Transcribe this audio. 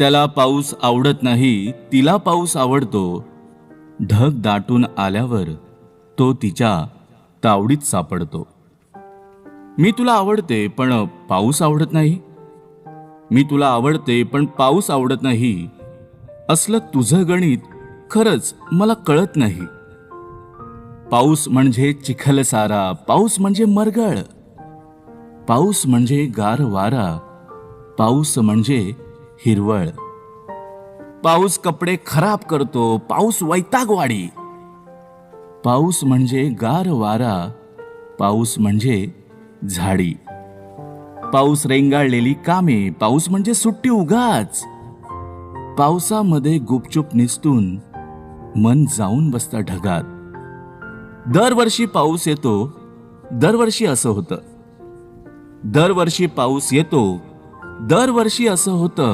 त्याला पाऊस आवडत नाही तिला पाऊस आवडतो. ढग दाटून आल्यावर तो तिच्या तावडीत सापडतो. मी तुला आवडते पण पाऊस आवडत नाही. मी तुला आवडते पण पाऊस आवडत नाही. असलं तुझं गणित खरंच मला कळत नाही. पाऊस म्हणजे चिखल सारा पाऊस म्हणजे मरगळ. पाऊस म्हणजे गार वारा पाऊस म्हणजे हिरवळ. पाऊस कपडे खराब करतो पाऊस वैतागवाडी. पाऊस म्हणजे गार वारा पाऊस म्हणजे झाडी. पाऊस रेंगाळलेली कामे पाऊस म्हणजे सुट्टी उगाच. पावसामध्ये गुपचूप निसटून मन जाऊन बसता ढगात. दरवर्षी पाऊस येतो दरवर्षी असं होतं. दरवर्षी पाऊस येतो दरवर्षी असं होतं.